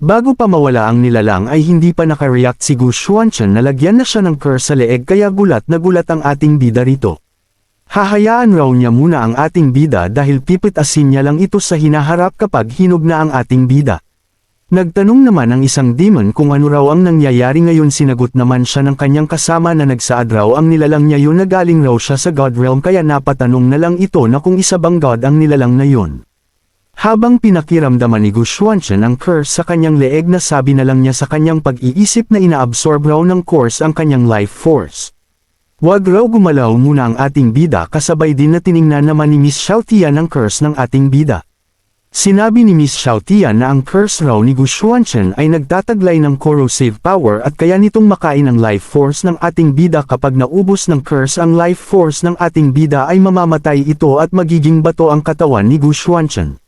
Bago pa mawala ang nilalang ay hindi pa nakareact si Gu Xuanchen na lagyan na siya ng curse sa leeg kaya gulat na gulat ang ating bida rito. Hahayaan raw niya muna ang ating bida dahil pipitasin niya lang ito sa hinaharap kapag hinog na ang ating bida. Nagtanong naman ang isang demon kung ano raw ang nangyayari ngayon sinagot naman siya ng kanyang kasama na nagsaad raw ang nilalang niya yun na galing raw siya sa God realm kaya napatanong na lang ito na kung isa bang God ang nilalang na yun. Habang pinakiramdaman ni Gu Xuanchen ang curse sa kanyang leeg na sabi na lang niya sa kanyang pag-iisip na inaabsorb raw ng course ang kanyang life force. Huwag raw gumalaw muna ang ating bida kasabay din na tiningnan naman ni Miss Xiaotian ang curse ng ating bida. Sinabi ni Miss Xiaotian na ang curse raw ni Gu Xuanchen ay nagtataglay ng corrosive power at kaya nitong makain ang life force ng ating bida kapag naubos ng curse ang life force ng ating bida ay mamamatay ito at magiging bato ang katawan ni Gu Xuanchen.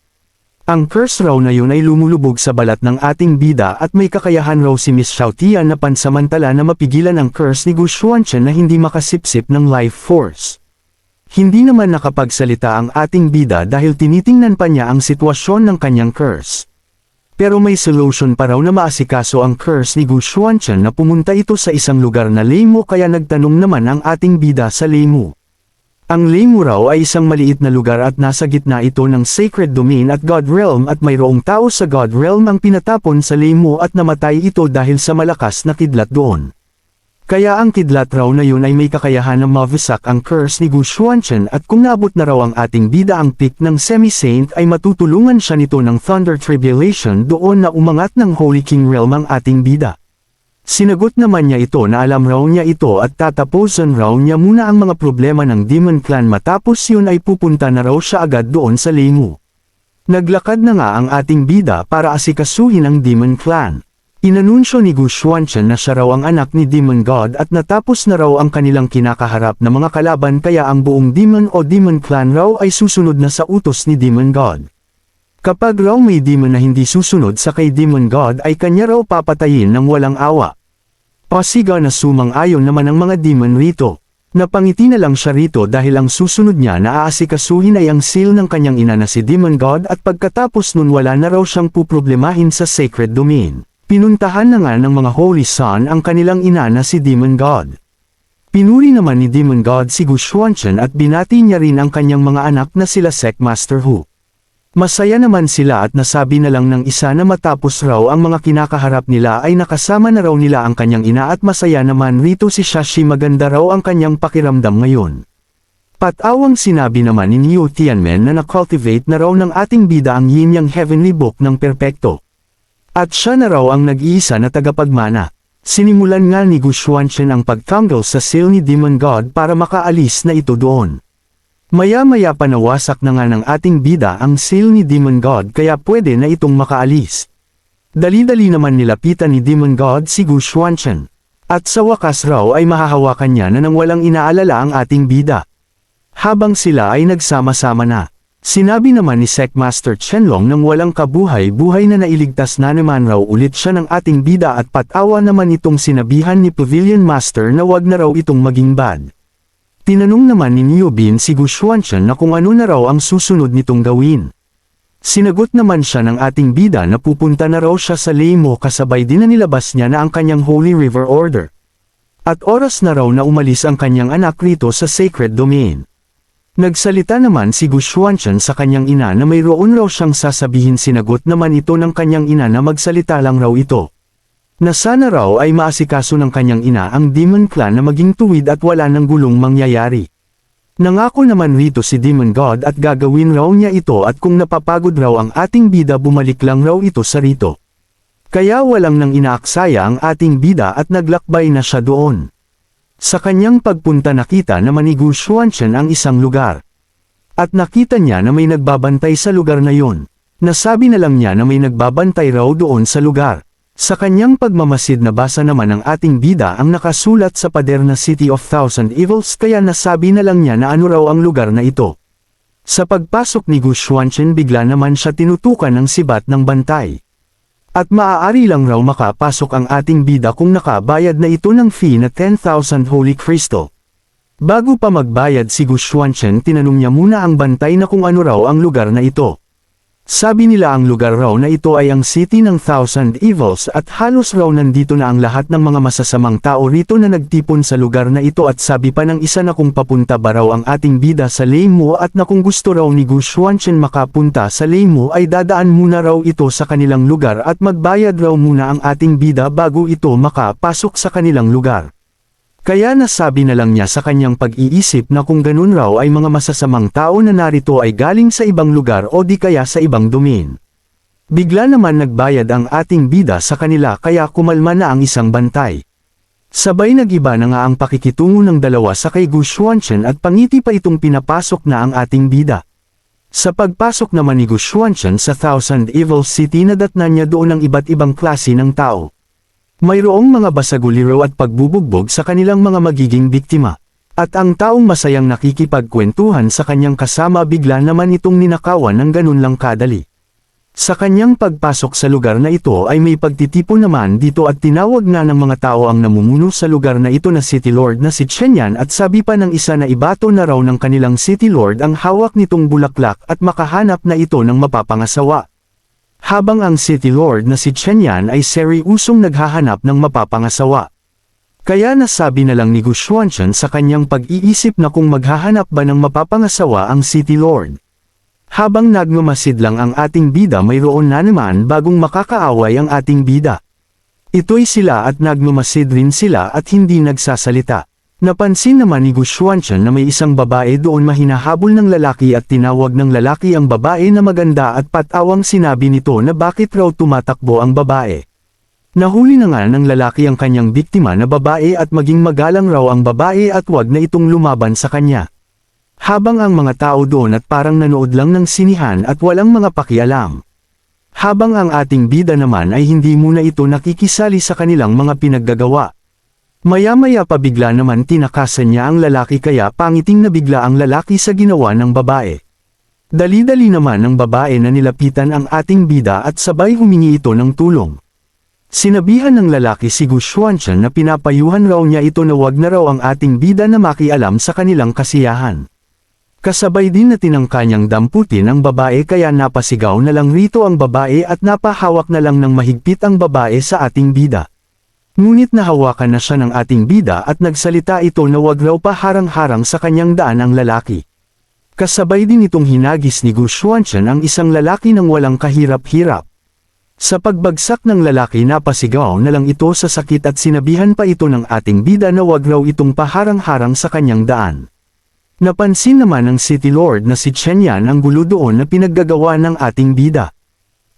Ang curse raw na yun ay lumulubog sa balat ng ating bida at may kakayahan raw si Miss Xiaotian na pansamantala na mapigilan ang curse ni Gu Xuanchen na hindi makasipsip ng life force. Hindi naman nakapagsalita ang ating bida dahil tinitingnan pa niya ang sitwasyon ng kanyang curse. Pero may solution pa raw na maasikaso ang curse ni Gu Xuanchen na pumunta ito sa isang lugar na Lemo kaya nagtanong naman ang ating bida sa Lemo. Ang Lemo raw ay isang maliit na lugar at nasa gitna ito ng sacred domain at God realm at mayroong tao sa God realm ang pinatapon sa Lemo at namatay ito dahil sa malakas na kidlat doon. Kaya ang kidlat raw na yun ay may kakayahan na mavisak ang curse ni Gu Xuanchen at kung nabot na raw ang ating bida ang peak ng semi-saint ay matutulungan siya nito ng Thunder Tribulation doon na umangat ng Holy King Realm ang ating bida. Sinagot naman niya ito na alam raw niya ito at tatapusan raw niya muna ang mga problema ng Demon Clan matapos yun ay pupunta na raw siya agad doon sa Lemu. Naglakad na nga ang ating bida para asikasuhin ang Demon Clan. Inanunsyo ni Gu Xuanchen na siya raw ang anak ni Demon God at natapos na raw ang kanilang kinakaharap na mga kalaban kaya ang buong Demon o Demon Clan raw ay susunod na sa utos ni Demon God. Kapag raw may demon na hindi susunod sa kay Demon God ay kanya raw papatayin ng walang awa. Pasiga na sumang-ayon naman ang mga demon rito. Napangiti na lang siya rito dahil ang susunod niya na aasikasuhin ay ang seal ng kanyang ina na si Demon God at pagkatapos nun wala na raw siyang puproblemahin sa sacred domain. Pinuntahan na nga ng mga Holy Son ang kanilang ina na si Demon God. Pinuri naman ni Demon God si Gu Xuanchen at binati niya rin ang kanyang mga anak na sila Sek Master Hu. Masaya naman sila at nasabi na lang ng isa na matapos raw ang mga kinakaharap nila ay nakasama na raw nila ang kanyang ina at masaya naman rito si Shashi maganda raw ang kanyang pakiramdam ngayon. Patawang sinabi naman ni Niu Tianmen na na-cultivate na raw ng ating bida ang yin yang heavenly book ng perpekto. At siya na raw ang nag-iisa na tagapagmana. Sinimulan nga ni Gu Xuanchen ang pagtanggal sa seal ni Demon God para makaalis na ito doon. Maya-maya pa nawasak na nga ng ating bida ang seal ni Demon God kaya pwede na itong makaalis. Dali-dali naman nilapitan ni Demon God si Gu Xuanchen. At sa wakas raw ay mahahawakan niya na nang walang inaalala ang ating bida. Habang sila ay nagsama-sama na. Sinabi naman ni Sekmaster Chenlong nang walang kabuhay-buhay na nailigtas na naman raw ulit siya ng ating bida at patawa naman itong sinabihan ni Pavilion Master na wag na raw itong maging bad. Tinanong naman ni Niobin si Gu Xuanchen na kung ano na raw ang susunod nitong gawin. Sinagot naman siya ng ating bida na pupunta na raw siya sa Leimo kasabay din na nilabas niya na ang kanyang Holy River Order. At oras na raw na umalis ang kanyang anak rito sa Sacred Domain. Nagsalita naman si Gu Xuanchen sa kanyang ina na mayroon raw siyang sasabihin sinagot naman ito ng kanyang ina na magsalita lang raw ito. Na sana raw ay maasikaso ng kanyang ina ang Demon Clan na maging tuwid at wala ng gulong mangyayari. Nangako naman rito si Demon God at gagawin raw niya ito at kung napapagod raw ang ating bida bumalik lang raw ito sa rito. Kaya walang nang inaaksaya ang ating bida at naglakbay na siya doon. Sa kanyang pagpunta nakita na manigu Xuanchen ang isang lugar. At nakita niya na may nagbabantay sa lugar na yon. Nasabi na lang niya na may nagbabantay raw doon sa lugar. Sa kanyang pagmamasid nabasa naman ng ating bida ang nakasulat sa pader na City of Thousand Evils kaya nasabi na lang niya na ano raw ang lugar na ito. Sa pagpasok ni Gu Xuanchen bigla naman siya tinutukan ng sibat ng bantay. At maaari lang raw makapasok ang ating bida kung nakabayad na ito ng fee na 10,000 Holy Crystal. Bago pa magbayad si Gu Xuanchen tinanong niya muna ang bantay na kung ano raw ang lugar na ito. Sabi nila ang lugar raw na ito ay ang city ng Thousand Evils at halos raw nandito na ang lahat ng mga masasamang tao rito na nagtipon sa lugar na ito at sabi pa ng isa na kung papunta ba raw ang ating bida sa Leymo at na kung gusto raw ni Gu Xuanchen makapunta sa Leymo ay dadaan muna raw ito sa kanilang lugar at magbayad raw muna ang ating bida bago ito makapasok sa kanilang lugar. Kaya nasabi na lang niya sa kanyang pag-iisip na kung ganun raw ay mga masasamang tao na narito ay galing sa ibang lugar o di kaya sa ibang domain. Bigla naman nagbayad ang ating bida sa kanila kaya kumalma na ang isang bantay. Sabay nagiba na nga ang pakikitungo ng dalawa sa kay Gu Xuanchen at pangiti pa itong pinapasok na ang ating bida. Sa pagpasok naman ni Gu Xuanchen sa Thousand Evil City nadatnan niya doon ang iba't ibang klase ng tao. Mayroong mga basaguliro at pagbubugbog sa kanilang mga magiging biktima. At ang taong masayang nakikipagkwentuhan sa kanyang kasama bigla naman itong ninakawan ng ganun lang kadali. Sa kanyang pagpasok sa lugar na ito ay may pagtitipon naman dito at tinawag na ng mga tao ang namumuno sa lugar na ito na City Lord na si Chenyan at sabi pa ng isa na ibato na raw ng kanilang City Lord ang hawak nitong bulaklak at makahanap na ito ng mapapangasawa. Habang ang City Lord na si Chenyan ay seriusong naghahanap ng mapapangasawa. Kaya nasabi na lang ni Gu Xuanchen sa kanyang pag-iisip na kung maghahanap ba ng mapapangasawa ang City Lord. Habang nagmamasid lang ang ating bida mayroon na naman bagong makakaaway ang ating bida. Ito'y sila at nagmamasid rin sila at hindi nagsasalita. Napansin naman ni Gu Xuanchen na may isang babae doon mahinahabol ng lalaki at tinawag ng lalaki ang babae na maganda at patawang sinabi nito na bakit raw tumatakbo ang babae. Nahuli na nga ng lalaki ang kanyang biktima na babae at maging magalang raw ang babae at wag na itong lumaban sa kanya. Habang ang mga tao doon at parang nanood lang ng sinihan at walang mga pakialam. Habang ang ating bida naman ay hindi muna ito nakikisali sa kanilang mga pinaggagawa. Maya-maya pa bigla naman tinakasan niya ang lalaki kaya pangiting na bigla ang lalaki sa ginawa ng babae. Dali-dali naman ng babae na nilapitan ang ating bida at sabay humingi ito ng tulong. Sinabihan ng lalaki si Gu Xuanchen na pinapayuhan raw niya ito na wag na raw ang ating bida na makialam sa kanilang kasiyahan. Kasabay din na tinangka niyang damputin ang babae kaya napasigaw na lang rito ang babae at napahawak na lang ng mahigpit ang babae sa ating bida. Ngunit nahawakan na siya ng ating bida at nagsalita ito na wag raw pa harang-harang sa kanyang daan ang lalaki. Kasabay din itong hinagis ni Gu Xuanchen ang isang lalaki ng walang kahirap-hirap. Sa pagbagsak ng lalaki napasigaw na lang ito sa sakit at sinabihan pa ito ng ating bida na wag raw itong paharang-harang sa kanyang daan. Napansin naman ng City Lord na si Chen Yan ang gulo doon na pinaggagawa ng ating bida.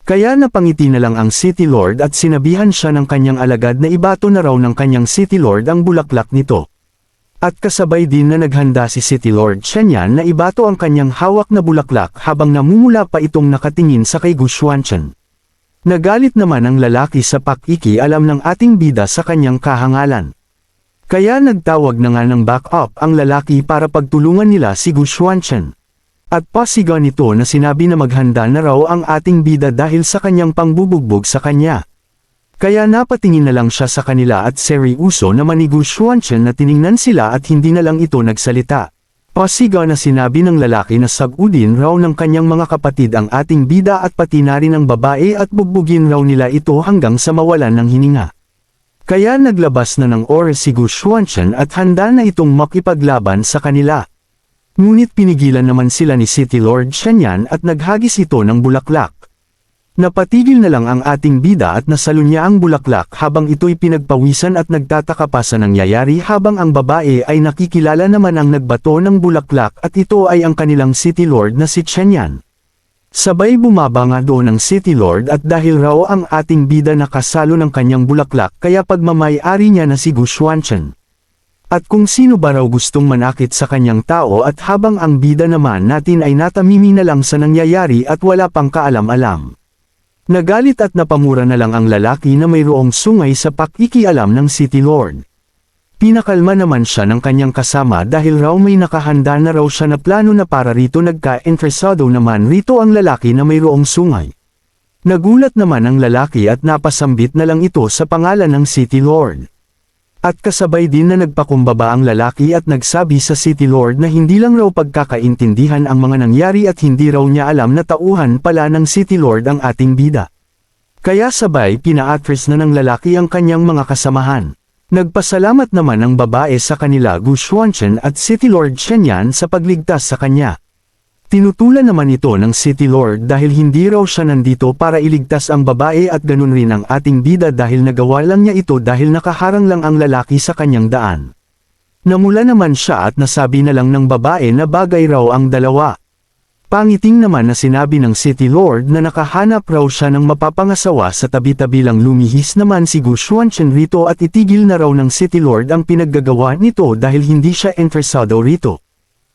Kaya napangiti na lang ang City Lord at sinabihan siya ng kanyang alagad na ibato na raw ng kanyang City Lord ang bulaklak nito. At kasabay din na naghanda si City Lord Shenyan na ibato ang kanyang hawak na bulaklak habang namumula pa itong nakatingin sa kay Gu Xuanchen. Nagalit naman ang lalaki sa pakiki alam ng ating bida sa kanyang kahangalan. Kaya nagtawag na nga ng back-up ang lalaki para pagtulungan nila si Gu Xuanchen. At pasigaw nito na sinabi na maghanda na raw ang ating bida dahil sa kanyang pangbubugbog sa kanya. Kaya napatingin na lang siya sa kanila at seryoso na manigu Xuanchen na tiningnan sila at hindi na lang ito nagsalita. Pasigaw na sinabi ng lalaki na sagudin raw ng kanyang mga kapatid ang ating bida at pati na rin ang babae at bugbugin raw nila ito hanggang sa mawalan ng hininga. Kaya naglabas na ng oras si Gu Xuanchen at handa na itong makipaglaban sa kanila. Ngunit pinigilan naman sila ni City Lord Shenyan at naghagis ito ng bulaklak. Napatigil na lang ang ating bida at nasalon niya ang bulaklak habang ito'y pinagpawisan at nagtataka pa sa nangyayari habang ang babae ay nakikilala naman ang nagbato ng bulaklak at ito ay ang kanilang City Lord na si Chenyan. Sabay bumaba nga doon ang City Lord at dahil raw ang ating bida nakasalo ng kanyang bulaklak kaya pagmamay-ari niya na si Gu Xuanchen. At kung sino ba raw gustong manakit sa kanyang tao at habang ang bida naman natin ay natamimi na lang sa nangyayari at wala pang kaalam-alam. Nagalit at napamura na lang ang lalaki na mayroong sungay sa pakikialam ng City Lord. Pinakalma naman siya ng kanyang kasama dahil raw may nakahanda na raw siya na plano na para rito nagka-interesado naman rito ang lalaki na mayroong sungay. Nagulat naman ang lalaki at napasambit na lang ito sa pangalan ng City Lord. At kasabay din na nagpakumbaba ang lalaki at nagsabi sa City Lord na hindi lang raw pagkakaintindihan ang mga nangyari at hindi raw niya alam na tauhan pala ng City Lord ang ating bida. Kaya sabay pina-atras na ng lalaki ang kanyang mga kasamahan. Nagpasalamat naman ang babae sa kanila Gu Xuanchen at City Lord Shenyan sa pagligtas sa kanya. Tinutulan naman ito ng City Lord dahil hindi raw siya nandito para iligtas ang babae at ganun rin ang ating bida dahil nagawa lang niya ito dahil nakaharang lang ang lalaki sa kanyang daan. Namula naman siya at nasabi na lang ng babae na bagay raw ang dalawa. Pangiting naman na sinabi ng City Lord na nakahanap raw siya ng mapapangasawa sa tabi-tabi lang lumihis naman si Gu Xuanchen rito at itigil na raw ng City Lord ang pinaggagawa nito dahil hindi siya interesado rito.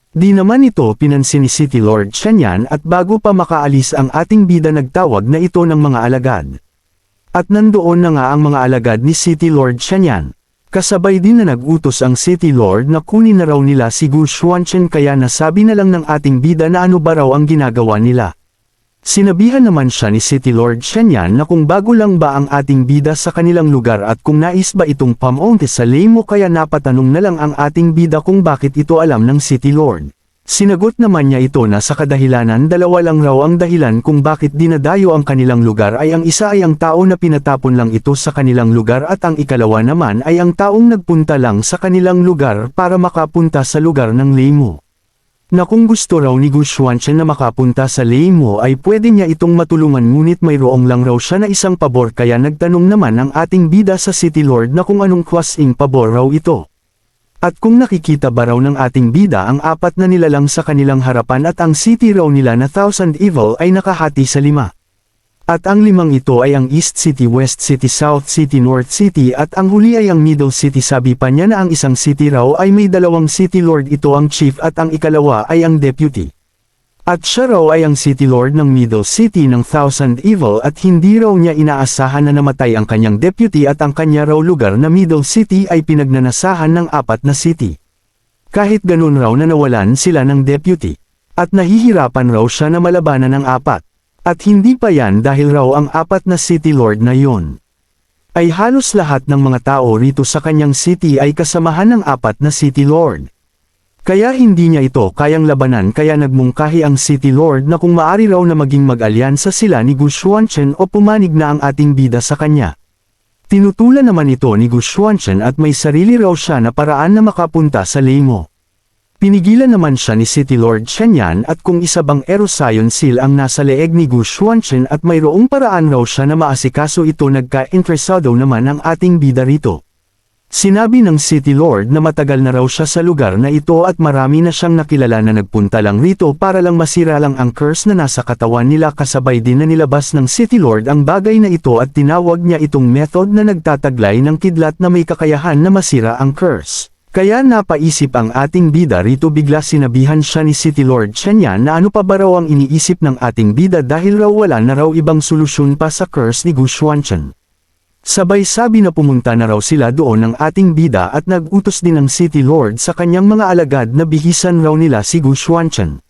Di naman ito pinansin ni City Lord Shenyan at bago pa makaalis ang ating bida nagtawag na ito ng mga alagad. At nandoon na nga ang mga alagad ni City Lord Shenyan. Kasabay din na nagutos ang City Lord na kunin na raw nila si Gu Xuanchen kaya nasabi na lang ng ating bida na ano ba raw ang ginagawa nila. Sinabihan naman siya ni City Lord Shenyan na kung bago lang ba ang ating bida sa kanilang lugar at kung nais ba itong pamonte sa lemo kaya napatanong na lang ang ating bida kung bakit ito alam ng City Lord. Sinagot naman niya ito na sa kadahilanan dalawa lang raw ang dahilan kung bakit dinadayo ang kanilang lugar ay ang isa ay ang tao na pinatapon lang ito sa kanilang lugar at ang ikalawa naman ay ang taong nagpunta lang sa kanilang lugar para makapunta sa lugar ng lemo na kung gusto raw ni Gu Xuanchen na makapunta sa Leimo ay pwede niya itong matulungan ngunit mayroong lang raw siya na isang pabor kaya nagtanong naman ang ating bida sa City Lord na kung anong kwasing pabor raw ito. At kung nakikita ba raw ng ating bida ang apat na nilalang sa kanilang harapan at ang city raw nila na Thousand Evil ay nakahati sa lima. At ang limang ito ay ang East City, West City, South City, North City at ang huli ay ang Middle City. Sabi pa niya na ang isang city raw ay may dalawang City Lord ito ang Chief at ang ikalawa ay ang Deputy. At siya raw ay ang City Lord ng Middle City ng Thousand Evil at hindi raw niya inaasahan na namatay ang kanyang Deputy at ang kanya raw lugar na Middle City ay pinagnanasahan ng apat na city. Kahit ganun raw na nawalan sila ng Deputy. At nahihirapan raw siya na malabanan ng apat. At hindi pa yan dahil raw ang apat na city lord na yon. Ay halos lahat ng mga tao rito sa kanyang city ay kasamahan ng apat na city lord. Kaya hindi niya ito kayang labanan kaya nagmungkahi ang city lord na kung maari raw na maging mag-alyansa sila ni Gu Xuanchen o pumanig na ang ating bida sa kanya. Tinutulan naman ito ni Gu Xuanchen at may sarili raw siya na paraan na makapunta sa Leimo. Pinigilan naman siya ni City Lord Shenyan at kung isa bang Erosion Seal ang nasa leeg ni Gu Xuanchen at mayroong paraan raw siya na maasikaso ito nagka-interesado naman ang ating bida rito. Sinabi ng City Lord na matagal na raw siya sa lugar na ito at marami na siyang nakilala na nagpunta lang rito para lang masira lang ang curse na nasa katawan nila kasabay din na nilabas ng City Lord ang bagay na ito at tinawag niya itong method na nagtataglay ng kidlat na may kakayahan na masira ang curse. Kaya napaisip ang ating bida rito bigla sinabihan siya ni City Lord Shenyan na ano pa ba raw ang iniisip ng ating bida dahil raw wala na raw ibang solusyon pa sa curse ni Gu Xuanchen. Sabay sabi na pumunta na raw sila doon ng ating bida at nag-utos din ng City Lord sa kanyang mga alagad na bihisan raw nila si Gu Xuanchen.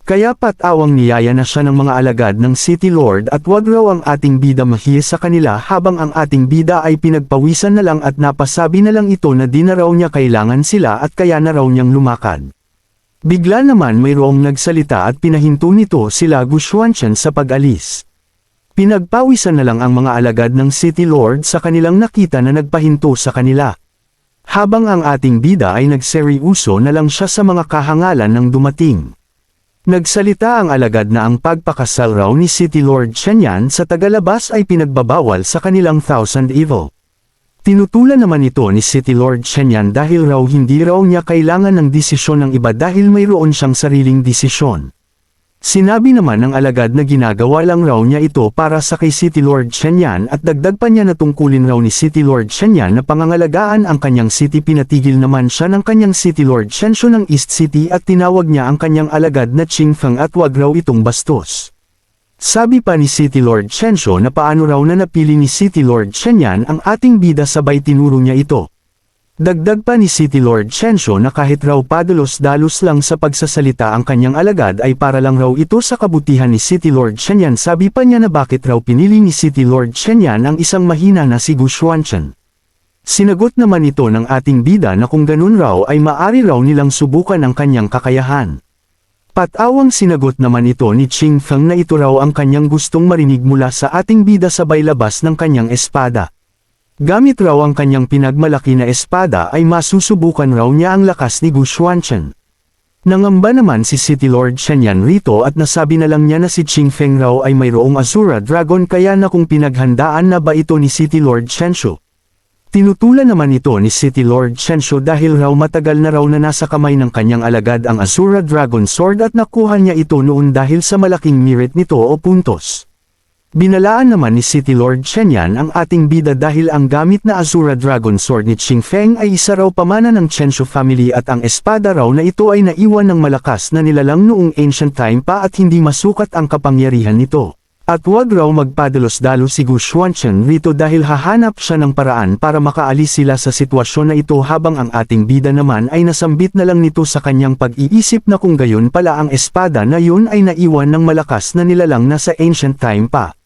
Kaya patawang niyaya na siya ng mga alagad ng City Lord at wag raw ang ating bida mahiyas sa kanila habang ang ating bida ay pinagpawisan na lang at napasabi na lang ito na di na raw niya kailangan sila at kaya na raw niyang lumakad. Bigla naman mayroong nagsalita at pinahinto nito sila Gu Xuanchen sa pag-alis. Pinagpawisan na lang ang mga alagad ng City Lord sa kanilang nakita na nagpahinto sa kanila. Habang ang ating bida ay nagseriuso na lang siya sa mga kahangalan ng dumating. Nagsalita ang alagad na ang pagpakasal raw ni City Lord Shenyan sa tagalabas ay pinagbabawal sa kanilang thousand evil. Tinutulan naman ito ni City Lord Shenyan dahil raw hindi raw niya kailangan ng desisyon ng iba dahil mayroon siyang sariling desisyon. Sinabi naman ng alagad na ginagawa lang raw niya ito para sa kay City Lord Shenyan at dagdag pa niya na tungkulin raw ni City Lord Shenyan na pangangalagaan ang kanyang city pinatigil naman siya ng kanyang City Lord Shensho ng East City at tinawag niya ang kanyang alagad na Chingfeng at wag raw itong bastos. Sabi pa ni City Lord Shensho na paano raw na napili ni City Lord Shenyan ang ating bida sabay tinuro niya ito. Dagdag pa ni City Lord Shensho na kahit raw padalos-dalos lang sa pagsasalita ang kanyang alagad ay para lang raw ito sa kabutihan ni City Lord Shenyan sabi pa niya na bakit raw pinili ni City Lord Shenyan ang isang mahina na si Gu Xuanchen. Sinagot naman ito ng ating bida na kung ganun raw ay maari raw nilang subukan ang kanyang kakayahan. Patawang sinagot naman ito ni Ching Feng na ito raw ang kanyang gustong marinig mula sa ating bida sabay labas ng kanyang espada. Gamit raw ang kanyang pinagmalaki na espada ay masusubukan raw niya ang lakas ni Gu Xuanchen. Nangamba naman si City Lord Shenyan rito at nasabi na lang niya na si Ching Feng raw ay mayroong Asura Dragon kaya na kung pinaghandaan na ba ito ni City Lord Shenshu. Tinutulan naman ito ni City Lord Shenshu dahil raw matagal na raw na nasa kamay ng kanyang alagad ang Asura Dragon Sword at nakuha niya ito noon dahil sa malaking merit nito o puntos. Binalaan naman ni City Lord Shenyan ang ating bida dahil ang gamit na Azura Dragon Sword ni Ching Feng ay isa raw pamana ng Chenshu family at ang espada raw na ito ay naiwan ng malakas na nilalang noong ancient time pa at hindi masukat ang kapangyarihan nito. At huwag raw magpadalos-dalo si Gu Xuanchen rito dahil hahanap siya ng paraan para makaalis sila sa sitwasyon na ito habang ang ating bida naman ay nasambit na lang nito sa kanyang pag-iisip na kung gayon pala ang espada na yun ay naiwan ng malakas na nilalang na sa ancient time pa.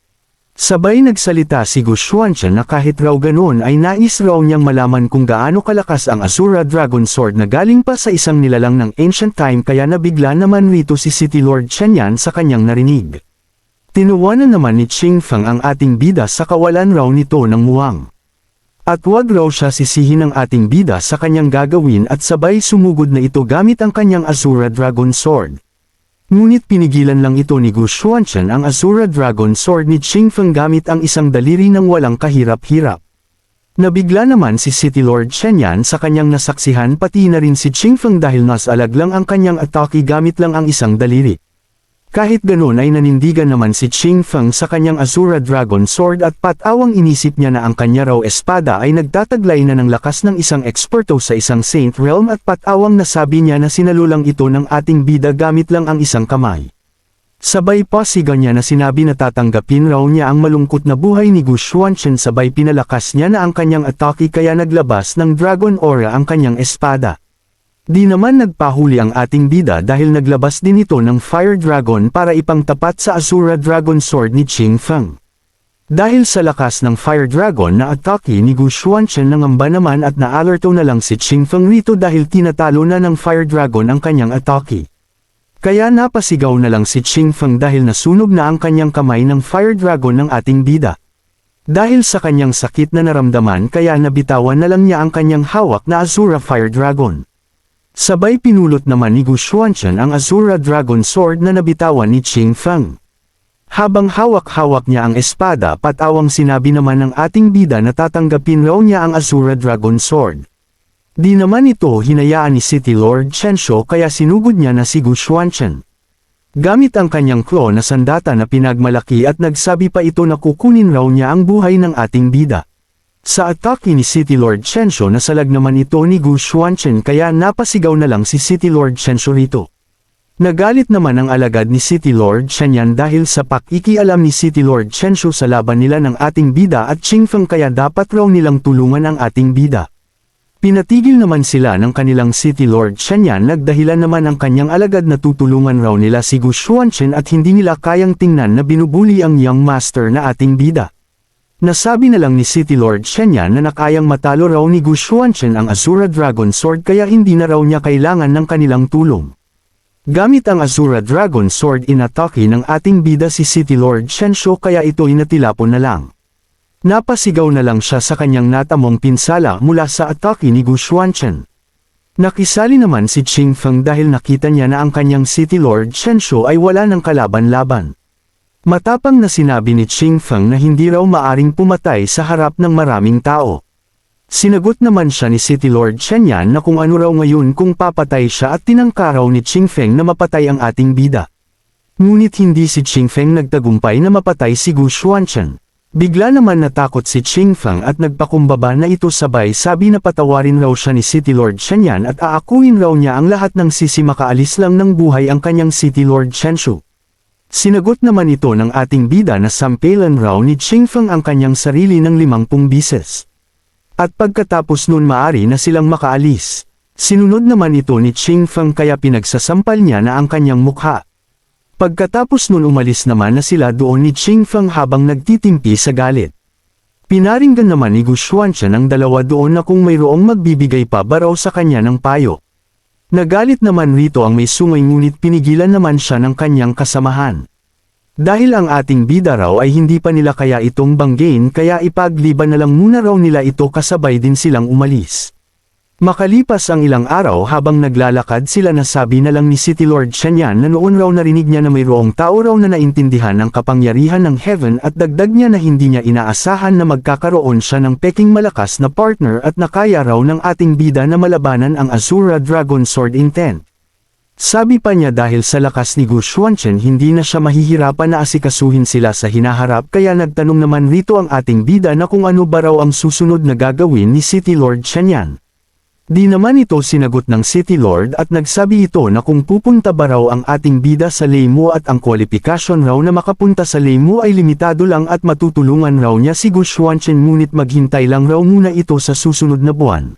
Sabay nagsalita si Gu Xuanchen na kahit raw ganoon ay nais raw niyang malaman kung gaano kalakas ang Asura Dragon Sword na galing pa sa isang nilalang ng ancient time kaya nabigla naman rito si City Lord Shenyan sa kanyang narinig. Tinuwanan naman ni Ching Feng ang ating bida sa kawalan raw nito ng muwang. At wag raw siya sisihin ng ating bida sa kanyang gagawin at sabay sumugod na ito gamit ang kanyang Azura Dragon Sword. Ngunit pinigilan lang ito ni Gu Xuanchen ang Azura Dragon Sword ni Ching Feng gamit ang isang daliri ng walang kahirap-hirap. Nabigla naman si City Lord Shenyan sa kanyang nasaksihan pati na rin si Ching Feng dahil nasalag lang ang kanyang atake gamit lang ang isang daliri. Kahit ganoon ay nanindigan naman si Ching Feng sa kanyang Azura Dragon Sword at patawang inisip niya na ang kanya raw espada ay nagtataglay na ng lakas ng isang eksperto sa isang Saint Realm at patawang nasabi niya na sinalulang ito ng ating bida gamit lang ang isang kamay. Sabay pasigaw niya na sinabi na tatanggapin raw niya ang malungkot na buhay ni Gu Xuanchen sabay pinalakas niya na ang kanyang atake kaya naglabas ng Dragon Aura ang kanyang espada. Di naman nagpahuli ang ating bida dahil naglabas din ito ng Fire Dragon para ipangtapat sa Asura Dragon Sword ni Ching Feng. Dahil sa lakas ng Fire Dragon na atake ni Gu Xuanchen nangamba naman at naalerto na lang si Ching Feng rito dahil tinatalo na ng Fire Dragon ang kanyang atake. Kaya napasigaw na lang si Ching Feng dahil nasunog na ang kanyang kamay ng Fire Dragon ng ating bida. Dahil sa kanyang sakit na naramdaman kaya nabitawan na lang niya ang kanyang hawak na Azura Fire Dragon. Sabay pinulot naman ni Gu Xuanchen ang Azura Dragon Sword na nabitawan ni Ching Feng. Habang hawak-hawak niya ang espada patawang sinabi naman ng ating bida na tatanggapin raw niya ang Azura Dragon Sword. Di naman ito hinayaan ni City Lord Chensho kaya sinugod niya na si Gu Xuanchen. Gamit ang kanyang claw na sandata na pinagmalaki at nagsabi pa ito na kukunin raw niya ang buhay ng ating bida. Sa atake ni City Lord Chensho nasalag naman ito ni Gu Xuanchen kaya napasigaw na lang si City Lord Chensho rito. Nagalit naman ang alagad ni City Lord Shenyan dahil sa pakikialam ni City Lord Chensho sa laban nila ng ating bida at Qingfeng kaya dapat raw nilang tulungan ang ating bida. Pinatigil naman sila ng kanilang City Lord Shenyan nagdahilan naman ang kanyang alagad na tutulungan raw nila si Gu Xuanchen at hindi nila kayang tingnan na binubuli ang young master na ating bida. Nasabi na lang ni City Lord Shenyan na nakayang matalo raw ni Gu Xuanchen ang Azura Dragon Sword kaya hindi na raw niya kailangan ng kanilang tulong. Gamit ang Azura Dragon Sword inatake ng ating bida si City Lord Shensho kaya ito inatilapon na lang. Napasigaw na lang siya sa kanyang natamong pinsala mula sa atake ni Gu Xuanchen. Nakisali naman si Ching Feng dahil nakita niya na ang kanyang City Lord Shensho ay wala ng kalaban-laban. Matapang na sinabi ni Ching Feng na hindi raw maaring pumatay sa harap ng maraming tao. Sinagot naman siya ni City Lord Shenyan na kung ano raw ngayon kung papatay siya at tinangkaraw ni Ching Feng na mapatay ang ating bida. Ngunit hindi si Ching Feng nagtagumpay na mapatay si Gu Xuanchen. Bigla naman natakot si Ching Feng at nagpakumbaba na ito sabay sabi na patawarin raw siya ni City Lord Shenyan at aakuin raw niya ang lahat ng sisi makaalis lang ng buhay ang kanyang City Lord Shenshu. Sinagot naman ito ng ating bida na sampelan raw ni Ching Feng ang kanyang sarili ng limangpung bises. At pagkatapos nun maari na silang makaalis. Sinunod naman ito ni Ching Feng kaya pinagsasampal niya na ang kanyang mukha. Pagkatapos nun umalis naman na sila doon ni Ching Feng habang nagtitimpi sa galit. Pinaringgan naman ni Gu Xuantian ang dalawa doon na kung mayroong magbibigay pa ba raw sa kanya ng payo. Nagalit naman rito ang may sungay ngunit pinigilan naman siya ng kanyang kasamahan. Dahil ang ating bida raw ay hindi pa nila kaya itong banggain kaya ipagliban na lang muna raw nila ito kasabay din silang umalis. Makalipas ang ilang araw habang naglalakad sila nasabi na lang ni City Lord Shanyan na noon raw narinig niya na mayroong tao raw na naintindihan ng kapangyarihan ng heaven at dagdag niya na hindi niya inaasahan na magkakaroon siya ng peking malakas na partner at nakaya raw ng ating bida na malabanan ang Azura Dragon Sword Intent. Sabi pa niya dahil sa lakas ni Gu Xuanchen hindi na siya mahihirapan na asikasuhin sila sa hinaharap kaya nagtanong naman rito ang ating bida na kung ano ba raw ang susunod na gagawin ni City Lord Shanyan. Di naman ito sinagot ng City Lord at nagsabi ito na kung pupunta ba raw ang ating bida sa Leymo at ang kwalifikasyon raw na makapunta sa Leymo ay limitado lang at matutulungan raw niya si Gu Xuanchen ngunit maghintay lang raw muna ito sa susunod na buwan.